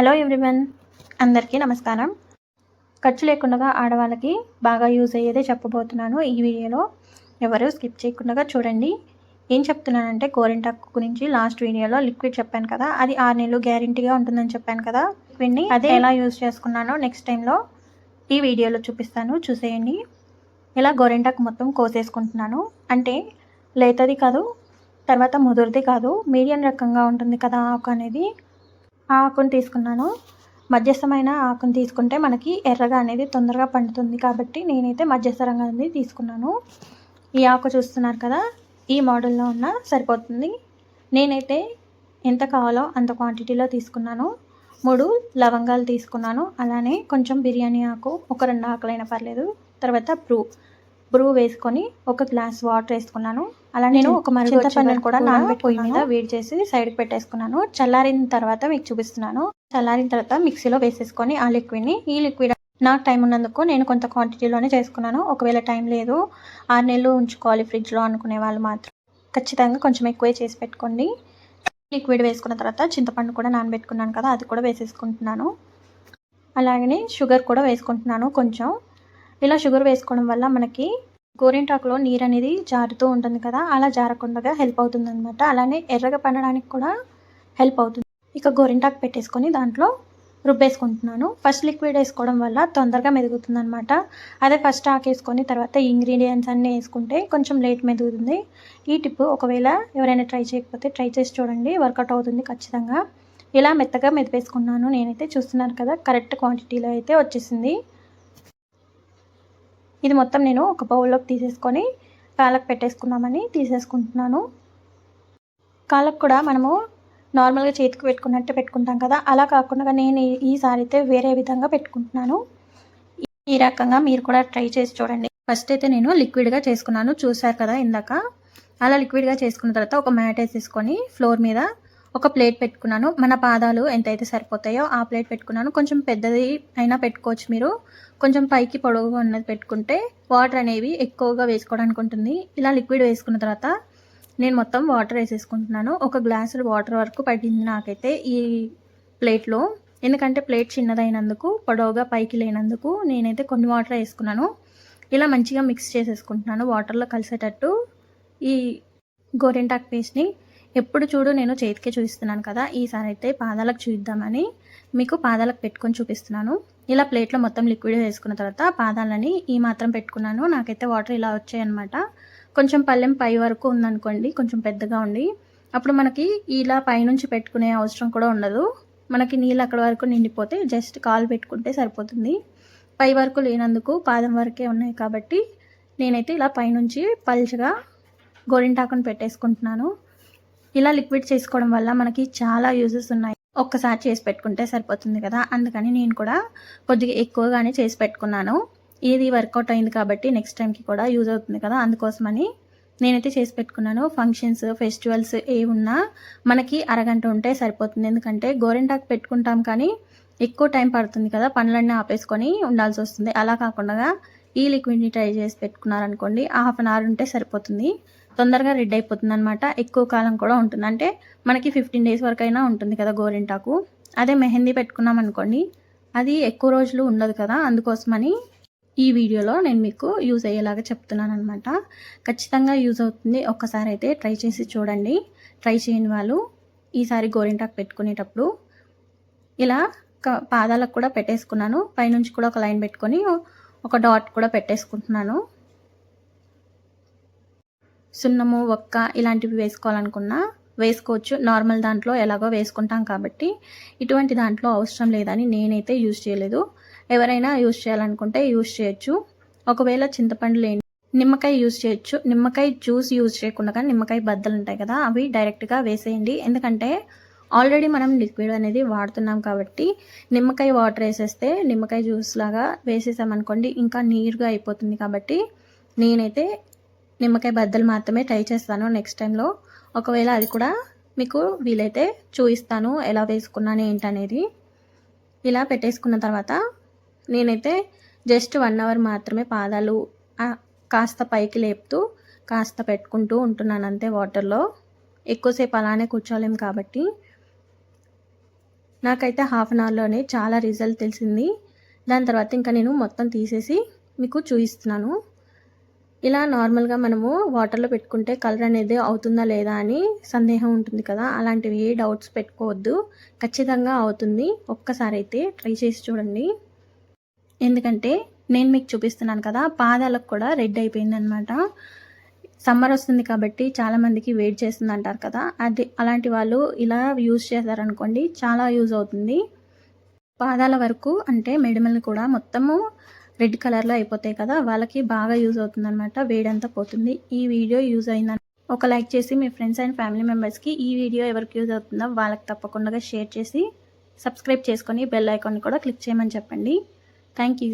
Hello everyone అందరికీ నమస్కారం. ఖర్చు లేకుండా ఆడవాళ్ళకి బాగా యూజ్ అయ్యేదే చెప్పబోతున్నాను ఈ వీడియోలో. ఎవరు స్కిప్ చేయకుండా చూడండి. ఏం చెప్తున్నానంటే గోరింటాకు గురించి లాస్ట్ వీడియోలో లిక్విడ్ చెప్పాను కదా అది ఆరు నెలలు గ్యారంటీగా ఉంటుందని చెప్పాను కదా. లిక్విడ్ని అదే ఎలా యూజ్ చేసుకున్నానో నెక్స్ట్ టైంలో ఈ వీడియోలో చూపిస్తాను. చూసేయండి. ఇలా గోరింటాకు మొత్తం కోసేసుకుంటున్నాను. అంటే లేతది కాదు తర్వాత ముదురుది కాదు మీడియం రకంగా ఉంటుంది కదా ఆకు అనేది. ఆకును తీసుకున్నాను. మధ్యస్థమైన ఆకుని తీసుకుంటే మనకి ఎర్రగా అనేది తొందరగా పండుతుంది కాబట్టి నేనైతే మధ్యస్థ అనేది తీసుకున్నాను. ఈ ఆకు చూస్తున్నారు కదా ఈ మోడల్లో ఉన్న సరిపోతుంది. నేనైతే ఎంత కావాలో అంత క్వాంటిటీలో తీసుకున్నాను. మూడు లవంగాలు తీసుకున్నాను. అలానే కొంచెం బిర్యానీ ఆకు ఒక రెండు ఆకులైనా పర్లేదు. తర్వాత ప్రూ బ్రూ వేసుకొని ఒక గ్లాస్ వాటర్ వేసుకున్నాను. అలా నేను ఒక చింతపండుని కూడా నానబెట్టి పొయ్యి మీద వేడి చేసి సైడ్కి పెట్టేసుకున్నాను. చల్లారిన తర్వాత మీకు చూపిస్తున్నాను. చల్లారిన తర్వాత మిక్సీలో వేసేసుకొని ఆ లిక్విడ్ని ఈ లిక్విడ్ నాకు టైం ఉన్నందుకు నేను కొంత క్వాంటిటీలోనే చేసుకున్నాను. ఒకవేళ టైం లేదు ఆరు నెలలు ఉంచుకోవాలి ఫ్రిడ్జ్లో అనుకునే వాళ్ళు మాత్రం. ఖచ్చితంగా కొంచెం ఎక్కువే చేసి పెట్టుకోండి. లిక్విడ్ వేసుకున్న తర్వాత చింతపండు కూడా నానబెట్టుకున్నాను కదా అది కూడా వేసేసుకుంటున్నాను. అలాగనే షుగర్ కూడా వేసుకుంటున్నాను కొంచెం. ఇలా షుగర్ వేసుకోవడం వల్ల మనకి గోరింటాకులో నీరు అనేది జారుతూ ఉంటుంది కదా అలా జారకుండా హెల్ప్ అవుతుంది అనమాట అలానే ఎర్రగా పండడానికి కూడా హెల్ప్ అవుతుంది. ఇక గోరింటాకు పెట్టేసుకొని దాంట్లో రుబ్బేసుకుంటున్నాను. ఫస్ట్ లిక్విడ్ వేసుకోవడం వల్ల తొందరగా మెదుగుతుంది అనమాట అదే ఫస్ట్ ఆకేసుకొని తర్వాత ఇంగ్రీడియంట్స్ అన్నీ వేసుకుంటే కొంచెం లేట్ మెదుగుతుంది. ఈ టిప్ ఒకవేళ ఎవరైనా ట్రై చేయకపోతే ట్రై చేసి చూడండి వర్కౌట్ అవుతుంది ఖచ్చితంగా. ఇలా మెత్తగా మెదిపేసుకున్నాను నేనైతే చూస్తున్నారు కదా కరెక్ట్ క్వాంటిటీలో అయితే వచ్చేసింది. ఇది మొత్తం నేను ఒక బౌల్లోకి తీసేసుకొని కాళ్ళకు పెట్టేసుకుందామని తీసేసుకుంటున్నాను. కాళ్ళకు కూడా మనము నార్మల్గా చేతికి పెట్టుకున్నట్టు పెట్టుకుంటాం కదా. అలా కాకుండా నేను ఈసారి అయితే వేరే విధంగా పెట్టుకుంటున్నాను. ఈ రకంగా మీరు కూడా ట్రై చేసి చూడండి. ఫస్ట్ అయితే నేను లిక్విడ్గా చేసుకున్నాను. చూసారు కదా ఇందాక. అలా లిక్విడ్గా చేసుకున్న తర్వాత ఒక మ్యాట్ వేసేసుకొని ఫ్లోర్ మీద ఒక ప్లేట్ పెట్టుకున్నాను. మన పాదాలు ఎంతైతే సరిపోతాయో ఆ ప్లేట్ పెట్టుకున్నాను. కొంచెం పెద్దది అయినా పెట్టుకోవచ్చు మీరు. కొంచెం పైకి పొడవుగా ఉన్నది పెట్టుకుంటే వాటర్ అనేవి ఎక్కువగా వేసుకోవడానికి ఉంటుంది. ఇలా లిక్విడ్ వేసుకున్న తర్వాత నేను మొత్తం వాటర్ వేసేసుకుంటున్నాను. ఒక గ్లాసు వాటర్ వరకు పడింది నాకైతే ఈ ప్లేట్లో. ఎందుకంటే ప్లేట్ చిన్నదైనందుకు పొడవుగా పైకి లేనందుకు నేనైతే కొన్ని వాటర్ వేసుకున్నాను. ఇలా మంచిగా మిక్స్ చేసేసుకుంటున్నాను. వాటర్లో కలిసేటట్టు ఈ గోరింటాక్ పేస్ట్ని ఎప్పుడు చూడు నేను చేతికే చూపిస్తున్నాను కదా ఈసారి అయితే పాదాలకు చూద్దామని మీకు పాదాలకు పెట్టుకొని చూపిస్తున్నాను. ఇలా ప్లేట్లో మొత్తం లిక్విడ్ వేసుకున్న తర్వాత పాదాలని ఈ మాత్రం పెట్టుకున్నాను. నాకైతే వాటర్ ఇలా వచ్చాయన్నమాట. కొంచెం పల్లెం పై వరకు ఉందనుకోండి కొంచెం పెద్దగా ఉండి. అప్పుడు మనకి ఇలా పైనుంచి పెట్టుకునే అవసరం కూడా ఉండదు. మనకి నీళ్ళు అక్కడ వరకు నిండిపోతే జస్ట్ కాలు పెట్టుకుంటే సరిపోతుంది. పై వరకు లేనందుకు పాదం వరకే ఉన్నాయి కాబట్టి నేనైతే ఇలా పైనుంచి పల్చగా గోరింటాకుని పెట్టేసుకుంటున్నాను. ఇలా లిక్విడ్ చేసుకోవడం వల్ల మనకి చాలా యూజెస్ ఉన్నాయి. ఒక్కసారి చేసి పెట్టుకుంటే సరిపోతుంది కదా? అందుకని నేను కూడా కొద్దిగా ఎక్కువగానే చేసి పెట్టుకున్నాను. ఇది వర్కౌట్ అయింది కాబట్టి నెక్స్ట్ టైంకి కూడా యూజ్ అవుతుంది కదా? అందుకోసమని నేనైతే చేసి పెట్టుకున్నాను. ఫంక్షన్స్ ఫెస్టివల్స్ ఏ ఉన్నా మనకి అరగంట ఉంటే సరిపోతుంది. ఎందుకంటే గోరింటాకు పెట్టుకుంటాం కానీ ఎక్కువ టైం పడుతుంది కదా? పనులన్నీ ఆపేసుకొని ఉండాల్సి వస్తుంది. అలా కాకుండా ఈ లిక్విడ్ని ట్రై చేసి పెట్టుకున్నారనుకోండి హాఫ్ అన్ అవర్ ఉంటే సరిపోతుంది. తొందరగా రెడ్ అయిపోతుంది అనమాట ఎక్కువ కాలం కూడా ఉంటుంది. అంటే మనకి ఫిఫ్టీన్ డేస్ వరకు అయినా ఉంటుంది కదా గోరింటాకు. అదే మెహందీ పెట్టుకున్నాం అనుకోండి అది ఎక్కువ రోజులు ఉండదు కదా అందుకోసమని ఈ వీడియోలో నేను మీకు యూజ్ అయ్యేలాగా చెప్తున్నాను అనమాట ఖచ్చితంగా యూజ్ అవుతుంది. ఒక్కసారి అయితే ట్రై చేసి చూడండి. ట్రై చేయని వాళ్ళు ఈసారి గోరింటాకు పెట్టుకునేటప్పుడు ఇలా పాదాలకు కూడా పెట్టేసుకున్నాను. పైనుంచి కూడా ఒక లైన్ పెట్టుకొని ఒక డాట్ కూడా పెట్టేసుకుంటున్నాను. సున్నము ఒక్క ఇలాంటివి వేసుకోవాలనుకున్నా వేసుకోవచ్చు. నార్మల్ దాంట్లో ఎలాగో వేసుకుంటాం కాబట్టి ఇటువంటి దాంట్లో అవసరం లేదని నేనైతే యూజ్ చేయలేదు. ఎవరైనా యూజ్ చేయాలనుకుంటే యూజ్ చేయొచ్చు. ఒకవేళ చింతపండు లేని నిమ్మకాయ యూజ్ చేయొచ్చు. నిమ్మకాయ జ్యూస్ యూజ్ చేయకుండా కానీ నిమ్మకాయ బద్దలు ఉంటాయి కదా అవి డైరెక్ట్గా వేసేయండి. ఎందుకంటే ఆల్రెడీ మనం లిక్విడ్ అనేది వాడుతున్నాం కాబట్టి నిమ్మకాయ వాటర్ వేసేస్తే నిమ్మకాయ జ్యూస్ లాగా వేసేసామనుకోండి ఇంకా నీరుగా అయిపోతుంది కాబట్టి నేనైతే నిమ్మకాయ బద్దలు మాత్రమే ట్రై చేస్తాను నెక్స్ట్ టైంలో ఒకవేళ అది కూడా మీకు వీలైతే చూపిస్తాను ఎలా వేసుకున్నాను ఏంటనేది. ఇలా పెట్టేసుకున్న తర్వాత నేనైతే జస్ట్ వన్ అవర్ మాత్రమే పాదాలు కాస్త పైకి లేపుతూ కాస్త పెట్టుకుంటూ ఉంటున్నాను అంతే వాటర్లో ఎక్కువసేపు అలానే కూర్చోలేము కాబట్టి నాకైతే హాఫ్ అన్ అవర్లోనే చాలా రిజల్ట్ తెలిసింది. దాని తర్వాత ఇంకా నేను మొత్తం తీసేసి మీకు చూపిస్తున్నాను. ఇలా నార్మల్గా మనము వాటర్లో పెట్టుకుంటే కలర్ అనేది అవుతుందా లేదా అని సందేహం ఉంటుంది కదా. అలాంటివి ఏ డౌట్స్ పెట్టుకోవద్దు. ఖచ్చితంగా అవుతుంది. ఒక్కసారి అయితే ట్రై చేసి చూడండి. ఎందుకంటే నేను మీకు చూపిస్తున్నాను కదా పాదాలకు కూడా రెడ్ అయిపోయింది అనమాట సమ్మర్ వస్తుంది కాబట్టి చాలామందికి వెయిట్ చేస్తుంది అంటారు కదా. అది అలాంటి వాళ్ళు ఇలా యూజ్ చేశారనుకోండి చాలా యూజ్ అవుతుంది. పాదాల వరకు అంటే మెడిమల్ని కూడా మొత్తము రెడ్ కలర్లో అయిపోతాయి కదా వాళ్ళకి బాగా యూజ్ అవుతుంది అనమాట వేడంతా పోతుంది. ఈ వీడియో యూజ్ అయిందని ఒక లైక్ చేసి మీ ఫ్రెండ్స్ అండ్ ఫ్యామిలీ మెంబర్స్కి ఈ వీడియో ఎవరికి యూజ్ అవుతుందో వాళ్ళకి తప్పకుండా షేర్ చేసి సబ్స్క్రైబ్ చేసుకొని బెల్ ఐకాన్ కూడా క్లిక్ చేయమని చెప్పండి. Thank you